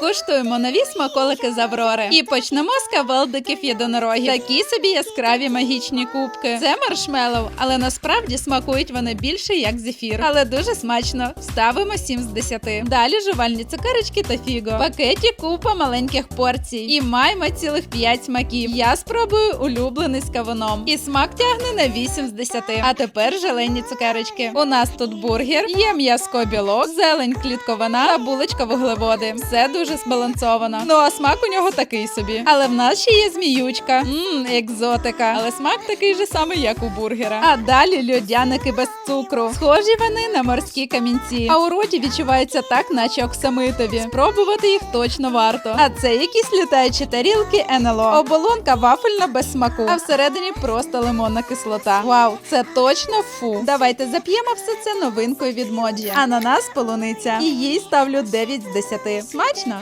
Куштуємо нові смаколики з Аврори. І почнемо з кавелдиків єдинорогів. Такі собі яскраві магічні кубки. Це маршмеллоу, але насправді смакують вони більше як зефір. Але дуже смачно. Ставимо 7 з 10. Далі жувальні цукерочки та фіго. В пакеті купа маленьких порцій. І маємо цілих 5 смаків. Я спробую улюблений з кавуном. І смак тягне на 8 з 10. А тепер желені цукерочки. У нас тут бургер, є м'язко білок, зелень клітковина та булочка вуглеводи. Все дуже збалансовано. Ну а смак у нього такий собі. Але в нас ще є зміючка. Мм, екзотика. Але смак такий же самий, як у бургера. А далі льодяники без цукру. Схожі вони на морські камінці. А у роті відчувається так, наче оксамитові. Спробувати їх точно варто. А це якісь літаючі тарілки НЛО. Оболонка вафельна без смаку, а всередині просто лимонна кислота. Вау, це точно фу. Давайте зап'ємо все це новинкою від моджі. Ананас полуниця. І їй ставлю 9 з 10. Смачно?